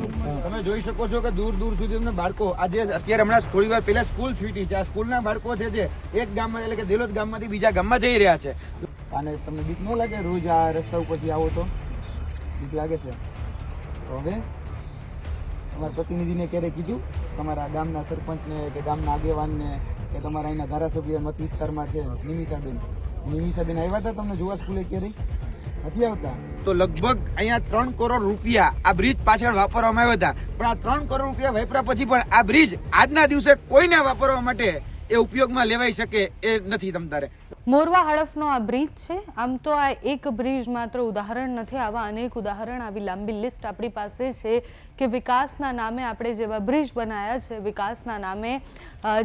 તમે જોઈ શકો છો કે દૂર દૂર સુધી અમને બાળકો, આજે અત્યારે હમણાં થોડી વાર પહેલા સ્કૂલ છૂટી છે. આ સ્કૂલના બાળકો છે જે એક ગામમાં એટલે કે દેલોદ ગામમાંથી બીજા ગામમાં જઈ રહ્યા છે. અને તમને બીક ન લાગે રોજ આ રસ્તા ઉપરથી આવો તો? બીક લાગે છે? તો હવે તમારા પ્રતિનિધિને ક્યારે કીધું, તમારા ગામના સરપંચને કે ગામના આગેવાનને કે તમારા અહીંના ધારાસભ્ય મત વિસ્તારમાં છે, નિમિષાબેન. નિમિષાબેન આવ્યા હતા તમને જોવા સ્કૂલે ક્યારે નથી આવતા. તો લગભગ અહીંયા ત્રણ કરોડ રૂપિયા આ બ્રિજ પાછળ વાપરવામાં આવ્યા હતા. પણ આ ત્રણ કરોડ રૂપિયા વાપર્યા પછી પણ આ બ્રિજ આજના દિવસે કોઈને વાપરવા માટે એ ઉપયોગમાં લેવાઈ શકે એ નથી તમતારે મોરવા હડફનો આ બ્રિજ છે. આમ તો આ એક બ્રિજ માત્ર ઉદાહરણ નથી, આવા અનેક ઉદાહરણ, આવી લાંબી લિસ્ટ આપણી પાસે છે કે વિકાસના નામે આપણે જેવા બ્રિજ બનાવ્યા છે, વિકાસના નામે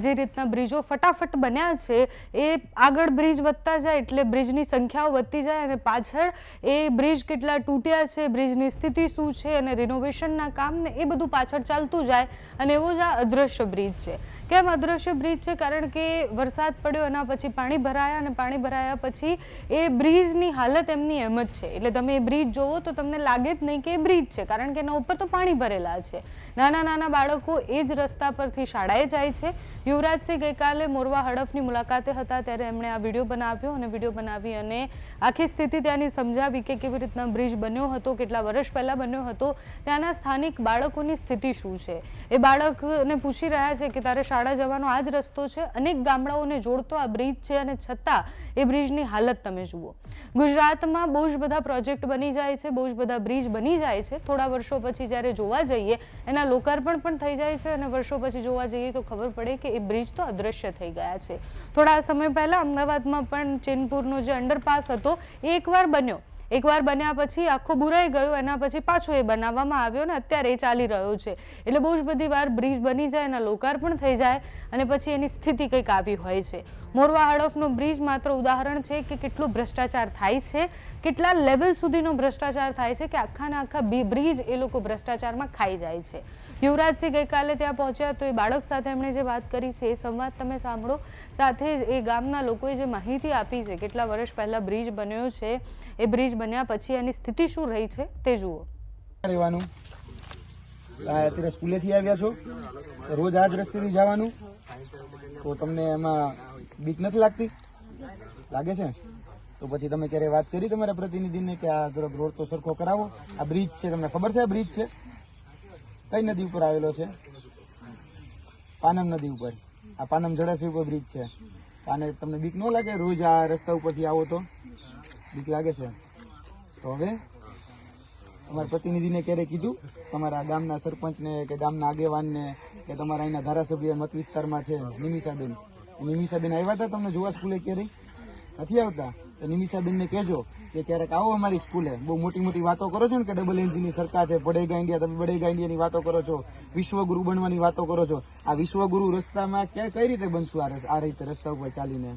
જે રીતના બ્રિજો ફટાફટ બન્યા છે, એ આગળ બ્રિજ વધતા જાય એટલે બ્રિજની સંખ્યાઓ વધતી જાય અને પાછળ એ બ્રિજ કેટલા તૂટ્યા છે, બ્રિજની સ્થિતિ શું છે અને રિનોવેશનના કામ ને એ બધું પાછળ ચાલતું જાય અને એવો જ આ અદ્રશ્ય બ્રિજ છે. કેમ અદ્રશ્ય બ્રિજ છે? કારણ કે વરસાદ પડ્યો, એના પછી પાણી ભરાયા અને પાણી ભરાયા પછી એ બ્રિજની હાલત એમની એમ જ છે. એટલે તમે એ બ્રિજ જોવો તો તમને લાગે જ નહીં કે એ બ્રિજ છે, કારણ કે એના ઉપર તો પાણી ભરેલા છે. નાના નાના બાળકો એ જ રસ્તા પરથી શાળાએ જાય છે. યુવરાજસિંહ ગઈકાલે મોરવા હડફની મુલાકાતે હતા, ત્યારે એમણે આ વીડિયો બનાવ્યો અને વીડિયો બનાવી અને આખી સ્થિતિ ત્યાંની સમજાવી કે કેવી રીતના બ્રિજ બન્યો હતો, કેટલા વર્ષ પહેલાં બન્યો હતો, ત્યાંના સ્થાનિક બાળકોની સ્થિતિ શું છે? એ બાળકને પૂછી રહ્યા છે કે તારે શાળા જવાનો આ જ રસ્તો છે. અનેક ગામડાઓને જોડતો આ બ્રિજ છે અને છતાં એ બ્રિજની હાલત તમે જુઓ. ગુજરાતમાં બહુ જ બધા પ્રોજેક્ટ બની જાય છે, બહુ જ બધા બ્રિજ બની જાય છે. થોડા વર્ષો પછી જ્યારે જોવા જઈએ, એના લોકાર્પણ પણ થઈ જાય છે અને વર્ષો પછી જોવા જઈએ તો ખબર પડે કે એ બ્રિજ તો અદૃશ્ય થઈ ગયા છે. થોડા સમય પહેલાં અમદાવાદમાં પણ ચેનપુરનો જે અંડરપાસ હતો એ એકવાર બન્યો. એકવાર બન્યા પછી આખો બુરાઈ ગયો, એના પછી પાછો એ બનાવવામાં આવ્યો ને અત્યારે એ ચાલી રહ્યો છે. એટલે બહુ જ બધી વાર બ્રિજ બની જાય, એના લોકાર્પણ થઈ જાય અને પછી એની સ્થિતિ કંઈક આવી હોય છે. મોરવા હડફનો બ્રિજ માત્ર ઉદાહરણ છે કે કેટલો ભ્રષ્ટાચાર થાય છે? કેટલા લેવલ સુધીનો ભ્રષ્ટાચાર થાય છે કે આખાના આખા બ્રિજ એ લોકો ભ્રષ્ટાચારમાં ખાઈ જાય છે? યુવરાજસિંહ ગઈકાલે ત્યાં પહોંચ્યા તો એ બાળક સાથે એમણે જે વાત કરી છે એ સંવાદ તમે સાંભળો. સાથે જ એ ગામના લોકોએ જે માહિતી આપી છે, કેટલા વર્ષ પહેલા બ્રિજ બન્યો છે, એ બ્રિજ બન્યા પછી એની સ્થિતિ શું રહી છે તે જુઓ. રહેવાનું. સ્કૂલેથી આવ્યા છો. રોજ આ જ રસ્તેથી જવાનું. તો તમને એમાં બીક નથી લાગતી? લાગે છે? તો પછી તમે ક્યારે વાત કરી તમારા પ્રતિનિધિને કે આ જરાક રોડ તો સરખો કરાવો. આ બ્રિજ છે, તમને ખબર છે આ બ્રિજ છે? કઈ નદી ઉપર આવેલો છે? પાનમ નદી ઉપર. આ પાનમ જળાશય ઉપર બ્રિજ છે. અને તમને બીક ન લાગે? રોજ આ રસ્તા ઉપરથી આવો તો? બીક લાગે છે? તો હવે તમારા પ્રતિનિધિને ક્યારે કીધું? તમારા ગામના સરપંચને કે ગામના આગેવાનને કે તમારા અહીંના ધારાસભ્ય મત વિસ્તારમાં છે, નિમિષાબેન? નિમિષાબેન આવ્યા હતા તમને જોવા સ્કૂલે ક્યારેય? નથી આવતા? તો નિમિષાબેનને કહેજો કે ક્યારેક આવો અમારી સ્કૂલે. બહુ મોટી મોટી વાતો કરો છો ને કે ડબલ એન્જિનની સરકાર છે બડેગા ઇન્ડિયા તમે બડેગા ઇન્ડિયાની વાતો કરો છો વિશ્વગુરુ બનવાની વાતો કરો છો. આ વિશ્વગુરુ રસ્તામાં ક્યાં કઈ રીતે બનશું આ આ રીતે રસ્તા ઉપર ચાલીને?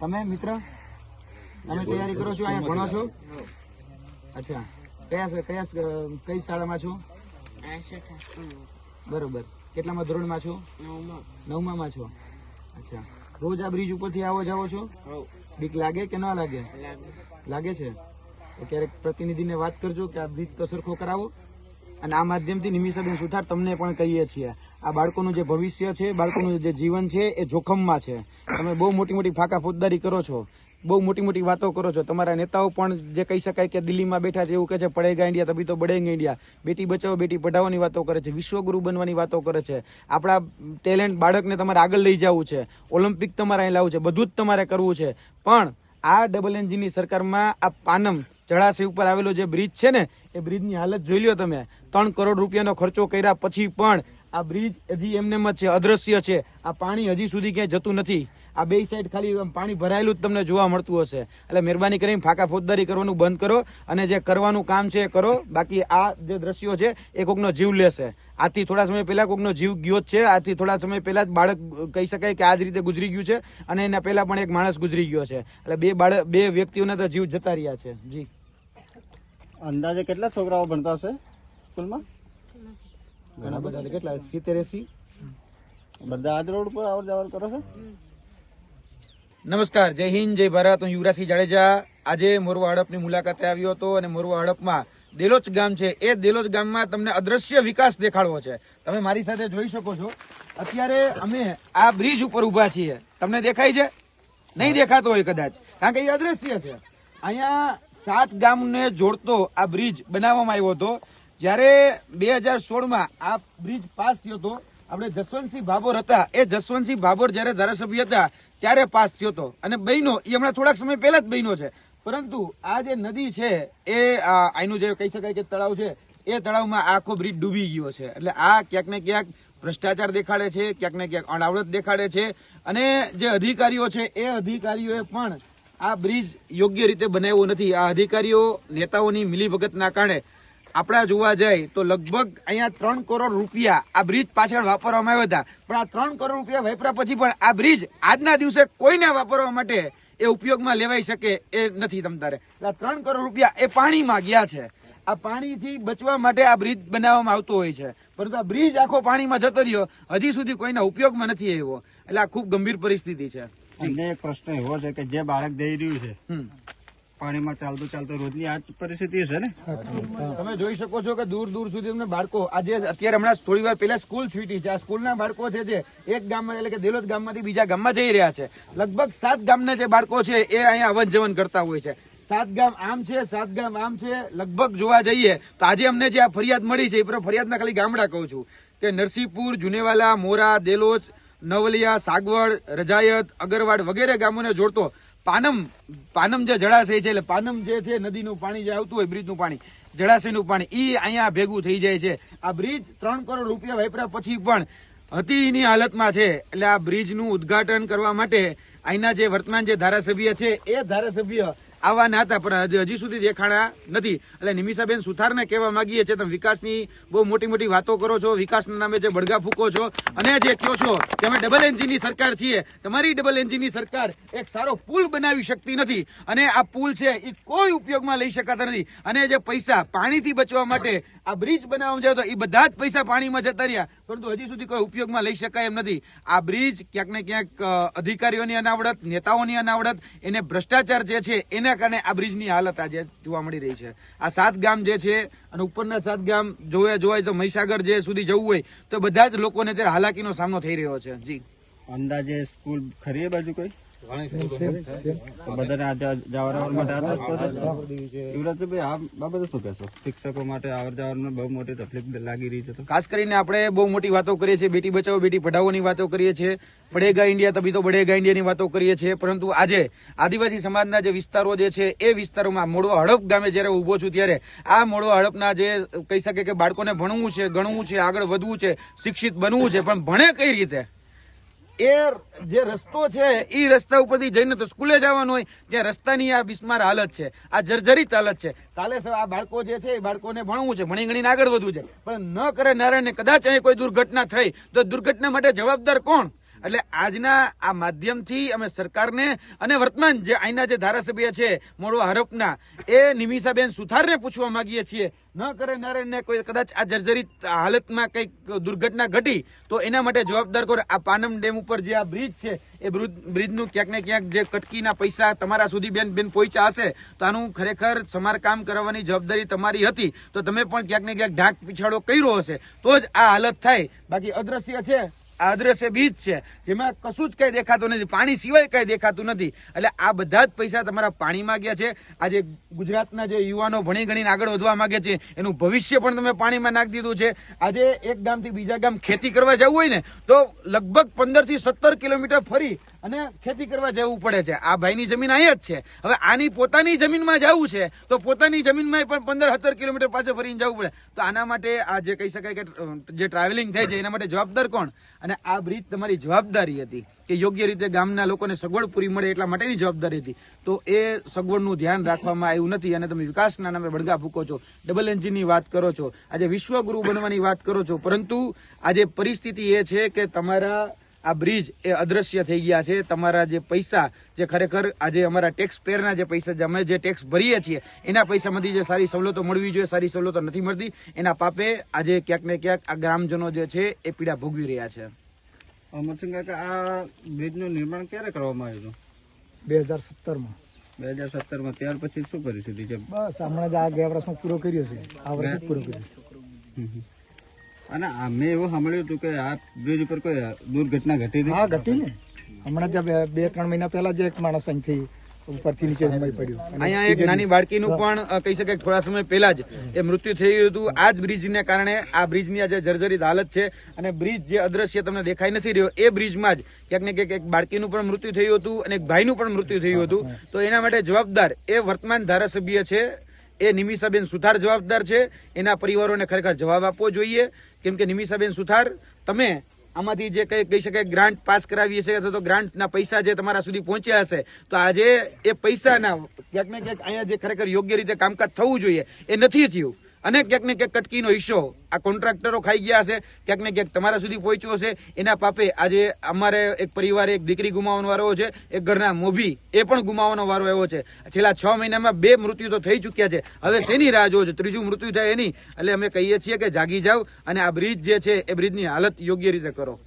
તમે મિત્ર? તમે તૈયારી કરો છો અહીંયા ભણો છો? અચ્છા. કયા કયા કઈ શાળામાં છો? બરોબર. કેટલામાં ધોરણમાં છો? નવમામાં છો. અચ્છા. રોજ આ બ્રિજ ઉપરથી આવો જાવો છો? બીક લાગે કે ન લાગે? લાગે. છે? તો ક્યારેક પ્રતિનિધિને વાત કરજો કે આ બ્રિજ તો સરખો કરાવો. અને આ માધ્યમથી નિમિષાબેન સુથાર તમને પણ કહીએ છીએ. આ બાળકોનું જે ભવિષ્ય છે બાળકોનું જે જીવન છે એ જોખમમાં છે. તમે બહુ મોટી મોટી ફાંકા ફોજદારી કરો છો. બહુ મોટી મોટી વાતો કરો છો. તમારા નેતાઓ પણ જે કહી શકાય કે દિલ્હીમાં બેઠા છે એવું કહે છે પડેગા ઇન્ડિયા, તભી તો બળેગા ઇન્ડિયા. બેટી બચાવો, બેટી પઢાઓની વાતો કરે છે, વિશ્વગુરુ બનવાની વાતો કરે છે. આપણા ટેલેન્ટ બાળકને તમારે આગળ લઈ જવું છે. ઓલિમ્પિક તમારે અહીં લાવવું છે. બધું જ તમારે કરવું છે. પણ આ ડબલ એન્જિનની સરકારમાં આ પાનમ જળાશય ઉપર આવેલો જે બ્રિજ છે ને, એ બ્રિજની હાલત જોઈ લ્યો તમે. ત્રણ કરોડ રૂપિયાનો ખર્ચો કર્યા પછી પણ આ બ્રિજ હજી એમને જ છે, અદ્રશ્ય છે. આ પાણી હજી સુધી ક્યાંય જતું નથી. આ બે સાઈડ ખાલી પાણી ભરાયેલું જ તમને જોવા મળતું હશે. એટલે મહેરબાની કરીને ફાકા ફોજદારી કરવાનું બંધ કરો અને જે કરવાનું કામ છે એ કરો. બાકી આ જે દ્રશ્યો છે એ કોકનો જીવ લેશે. આથી થોડા સમય પહેલા કોકનો જીવ ગયો જ છે. આથી થોડા સમય પહેલા જ બાળક કહી શકાય કે આ જ રીતે ગુજરી ગયું છે અને એના પહેલા પણ એક માણસ ગુજરી ગયો છે. એટલે બે બાળક બે વ્યક્તિઓના તો જીવ જતા રહ્યા છે. જી. અંદાજે કેટલા છોકરાઓ ભણતા હશે સ્કૂલમાં? ઘણા બધા. કેટલા? સિત્તેર એસી? બધા આજ રોડ પર આવર જાવર કરો છો? નમસ્કાર જય હિન્દ જય ભારત. હું યુવરાજસિંહ જાડેજા. આજે મોરવા હડપની મુલાકાતે આવ્યો હતો અને મોરવા હડપમાં દેલોચ ગામ છે. એ દેલોચ ગામમાં તમને અદ્રશ્ય વિકાસ દેખાડવો છે. તમે મારી સાથે જોઈ શકો છો. અત્યારે અમે આ બ્રિજ ઉપર ઊભા છીએ. તમને દેખાય છે? નહીં દેખાતો હોય કદાચ. કારણ કે એ અદ્રશ્ય છે. અહીંયા સાત ગામને જોડતો આ બ્રિજ બનાવવામાં આવ્યો હતો. જ્યારે બે હજાર સોળમાં આ બ્રિજ પાસ થયો હતો આપણે જસવંતસિંહ ભાભોર હતા. એ જસવંતસિંહ ભાભોર જ્યારે ધારાસભ્ય હતા, ત્યારે પાસ થયો હતો. અને બહેનો, એ હમણાં થોડાક સમય પહેલા જ બહેનો છે. પરંતુ આ જે નદી છે, એ આનું જે કહી શકાય કે તળાવ છે, એ તળાવમાં આખો બ્રિજ ડૂબી ગયો છે. એટલે આ ક્યાંક ને ક્યાંક ભ્રષ્ટાચાર દેખાડે છે, ક્યાંક ને ક્યાંક અણાવડત દેખાડે છે. અને જે અધિકારીઓ છે, એ અધિકારીઓએ પણ આ બ્રિજ યોગ્ય રીતે બનાવ્યો નથી. આ અધિકારીઓ નેતાઓની મિલીભગતના કારણે આપણા જોવા જાય તો લગભગ અહીંયા ત્રણ કરોડ રૂપિયા આ બ્રિજ પાછળ વાપરવામાં આવ્યા હતા. પણ આ ત્રણ કરોડ રૂપિયા વાપર્યા પછી પણ આ બ્રિજ આજના દિવસે કોઈને વાપરવા માટે એ ઉપયોગમાં લેવાઈ શકે એ નથી તમતારે આ ત્રણ કરોડ રૂપિયા એ પાણીમાં ગયા છે. આ પાણીથી બચવા માટે આ બ્રિજ બનાવવામાં આવતો હોય છે. પરંતુ આ બ્રિજ આખો પાણીમાં જતો રહ્યો. હજી સુધી કોઈના ઉપયોગમાં નથી આવ્યો. એટલે આ ખૂબ ગંભીર પરિસ્થિતિ છે. એક પ્રશ્ન એવો છે કે જે બાળક જઈ રહ્યું છે પાણીમાં ચાલતો ચાલતો રોજની આ પરિસ્થિતિ છે ને? તમે જોઈ શકો છો કે દૂર દૂર સુધી અમને બાળકો, આજે અત્યારે હમણાં થોડી વાર પહેલા સ્કૂલ છૂટી છે. આ સ્કૂલના બાળકો છે જે એક ગામમાં, એટલે કે દેલોદ ગામમાંથી બીજા ગામમાં જઈ રહ્યા છે. લગભગ સાત ગામના જે બાળકો છે એ અહીંયા અવન જવન કરતા હોય છે. સાત ગામ આમ છે, સાત ગામ આમ છે. લગભગ જોવા જઈએ તો આજે અમને જે આ ફરિયાદ મળી છે, એ પર ફરિયાદના ખાલી ગામડા કહું છું. કે નરસિંહપુર જુનેવાલા, મોરા દેલોજ નવલિયા, સાગવડ, રજાયત, અગરવાડ વગેરે ગામોને જોડતો પાનમ પાનમ જે જળાશય છે, એટલે પાનમ જે છે, નદીનું પાણી જે આવતું હોય, બ્રિજનું પાણી, જળાશયનું પાણી એ અહીંયા ભેગું થઈ જાય છે. આ બ્રિજ ત્રણ કરોડ રૂપિયા વાપર્યા પછી પણ હતીની હાલતમાં છે. એટલે આ બ્રિજનું ઉદ્ઘાટન કરવા માટે અહીંના જે વર્તમાન જે ધારાસભ્ય છે, એ ધારાસભ્ય આવવાના હતા, પણ હજી- સુધી દેખાણા નથી. એટલે નિમિષાબેન સુથારને કહેવા માંગીએ છીએ, તમે વિકાસની બહુ મોટી મોટી વાતો કરો છો, વિકાસના નામે જે બળગા ફૂકો છો, અને જે કહો છો કે અમે ડબલ એન્જિનની સરકાર છીએ. તમારી ડબલ એન્જિનની સરકાર એક સારો પુલ બનાવી શકતી નથી. અને આ પુલ છે એ કોઈ ઉપયોગમાં લઈ શકાતા નથી. અને જે પૈસા પાણીથી બચવા માટે આ બ્રિજ બનાવવા જાય તો એ બધા જ પૈસા પાણીમાં જતા રહ્યા. પરંતુ હજી સુધી કોઈ ઉપયોગમાં લઈ શકાય એમ નથી. આ બ્રિજ ક્યાંક ને ક્યાંક અધિકારીઓની અનાવડત, નેતાઓની અનાવડત, એને ભ્રષ્ટાચાર જે છે, એના કારણે આ બ્રિજની હાલત આજે જોવા મળી રહી છે. આ સાત ગામ જે છે, અને ઉપરના સાત ગામ જોયા જોવાય તો મહીસાગર જે સુધી જવું હોય, તો બધા જ લોકોને અત્યારે હાલાકીનો સામનો થઈ રહ્યો છે. જી. અંદાજે સ્કૂલ ખરી બાજુ કોઈ? શિક્ષકો માટે આવર જવાનું બહુ મોટી તકલીફ લાગી રહી છે ખાસ કરીને આપણે બહુ મોટી વાતો કરીએ છીએ બેટી બચાવો બેટી પઢાઓની વાતો કરીએ છીએ પડેગા ઇન્ડિયા તબી તો બઢેગા ઇન્ડિયાની વાતો કરીએ છીએ પરંતુ આજે આદિવાસી સમાજના જે વિસ્તારો જે છે એ વિસ્તારોમાં મોડવા હડપ ગામે જ્યારે ઊભો છું ત્યારે આ મોડવા હડપના જે કહી શકે કે બાળકોને ભણવું છે ગણવું છે આગળ વધવું છે શિક્ષિત બનવું છે પણ ભણે કઈ રીતે? એ જે રસ્તો છે એ રસ્તા ઉપરથી જઈને તો સ્કૂલે જવાનું હોય, ત્યાં રસ્તાની આ બિસ્માર હાલત છે, આ જર્જરિત હાલત છે. કાલે સર આ બાળકો જે છે, એ બાળકોને ભણવું છે, ભણી ગણીને આગળ વધવું છે. પણ ન કરે નારાયણ કદાચ અહીં કોઈ દુર્ઘટના થઈ, તો દુર્ઘટના માટે જવાબદાર કોણ? એટલે આજના આ માધ્યમથી અમે સરકારને અને વર્તમાન જે અહીંના જે ધારાસભ્ય છે મોડવા હરપના, એ નિમિષાબેન સુથારને પૂછવા માંગીએ છીએ. ન કરે નારાયણને કોઈ કદાચ આ જર્જરિત હાલતમાં કંઈક દુર્ઘટના ઘટી, તો એના માટે જવાબદાર કોણ? આ પાનમ ડેમ ઉપર જે આ બ્રિજ છે, એ બ્રિજ- બ્રિજનું ક્યાંક ને ક્યાંક જે કટકીના પૈસા તમારા સુધી બેન બેન પહોંચ્યા હશે, તો આનું ખરેખર સમારકામ કરવાની જવાબદારી તમારી હતી. તો તમે પણ ક્યાંક ને ક્યાંક ઢાંક પીછાડો કર્યો હશે. તો જ આ હાલત થાય. બાકી અદ્રશ્ય છે. આ અદ્રશ્ય બીજ છે, જેમાં કશું જ કઈ દેખાતું નથી. પાણી સિવાય કઈ દેખાતું નથી. એટલે આ બધા જ પૈસા તમારા પાણીમાં ગયા છે. આજે ગુજરાતના જે યુવાનો ભણી ગણીને આગળ વધવા માંગે છે, એનું ભવિષ્ય પણ તમે પાણીમાં નાખી દીધું છે. આજે એક ગામથી બીજા ગામ ખેતી કરવા જવું હોય ને, તો લગભગ પંદરથી સત્તર કિલોમીટર ફરી અને ખેતી કરવા જવું પડે છે. આ ભાઈની જમીન અહીંયા જ છે. હવે આની પોતાની જમીનમાં જવું છે, તો પોતાની જમીનમાં પણ પંદર સત્તર કિલોમીટર પાછળ ફરીને જવું પડે. તો આના માટે આ જે કહી શકાય કે જે ટ્રાવેલિંગ થાય છે, એના માટે જવાબદાર કોણ? અને આ બ્રિજ તમારી જવાબદારી હતી કે યોગ્ય રીતે ગામના લોકોને સગવડ પૂરી મળે એટલા માટેની જવાબદારી હતી. તો એ સગવડનું ધ્યાન રાખવામાં આવ્યું નથી અને તમે વિકાસના નામે બળગા ફૂકો છો ડબલ એન્જિનની વાત કરો છો, આજે વિશ્વગુરુ બનવાની વાત કરો છો, પરંતુ આજે પરિસ્થિતિ એ છે કે તમારા આ બ્રિજ એ અદ્રશ્ય થઈ ગયા છે. તમારા જે પૈસા જે ખરેખર આજે અમારા ટેક્સ પેરના જે પૈસા જે અમે જે ટેક્સ ભરીએ છીએ એના પૈસામાંથી જે સારી સવલતો મળવી જોઈએ સારી સવલતો નથી મળતી એના પાપે આજે ક્યાંક ને ક્યાંક આ ગ્રામજનો જે છે એ પીડા ભોગવી રહ્યા છે. અમરસિંહ કાકા આ બ્રિજનું નિર્માણ ક્યારે કરવામાં આવ્યું હતું? બે હજાર સત્તરમાં. બે હજાર સત્તરમાં ત્યાર પછી શું પરિસ્થિતિ છે? બસ હમણાં જ આ ગયા વર્ષમાં પૂરો કર્યો છે. આ વર્ષે પૂરો કર્યો છે. અને અમે એવું સાંભળ્યું હતું કે આ બ્રિજ ઉપર કોઈ દુર્ઘટના ઘટી હતી? હા ઘટી ને. હમણાં જ બે- ત્રણ મહિના પહેલા જ એક માણસ અહીંથી ઉપરથી નીચે જમાઈ પડ્યું. અહીંયા એક નાની બાળકીનું પણ કહી શકાય થોડા સમય પહેલા જ એ મૃત્યુ થયું હતું. આ જ બ્રિજને કારણે આ બ્રિજની આ જે જર્જરિત હાલત છે અને બ્રિજ જે અદ્રશ્ય તમને દેખાઈ નથી રહ્યો એ બ્રિજમાં જ ક્યાંક ને ક્યાંક એક બાળકીનું પણ મૃત્યુ થયું હતું અને એક ભાઈનું પણ મૃત્યુ થયું હતું. તો એના માટે જવાબદાર એ વર્તમાન ધારાસભ્ય છે. એ નિમિષાબેન સુથાર જવાબદાર છે. એના પરિવારોને ખરેખર જવાબ આપવો જોઈએ. કેમ કે નિમિષાબેન સુથાર, તમે આમાંથી જે કઈ કહી શકાય ગ્રાન્ટ પાસ કરાવી હશે અથવા તો ગ્રાન્ટના પૈસા જે તમારા સુધી પહોંચ્યા હશે, તો આજે એ પૈસાના ક્યાંક ને ક્યાંક અહીંયા જે ખરેખર યોગ્ય રીતે કામકાજ થવું જોઈએ, એ નથી થયું. અને ક્યાંક ને ક્યાંક કટકીનો હિસ્સો. આ કોન્ટ્રાક્ટરો ખાઈ ગયા હશે, ક્યાંક ને ક્યાંક તમારા સુધી પહોંચ્યો હશે. એના પાપે આજે અમારે એક પરિવારે એક દીકરી ગુમાવવાનો વારો છે, એક ઘરના મોભી એ પણ ગુમાવવાનો વારો એવો છે. છેલ્લા છ મહિનામાં બે મૃત્યુ તો થઈ ચૂક્યા છે. હવે શેની રાહ જોવો છે? ત્રીજું મૃત્યુ થાય એની. એટલે અમે કહીએ છીએ કે જાગી જાવ અને આ બ્રિજ જે છે, એ બ્રિજની હાલત યોગ્ય રીતે કરો.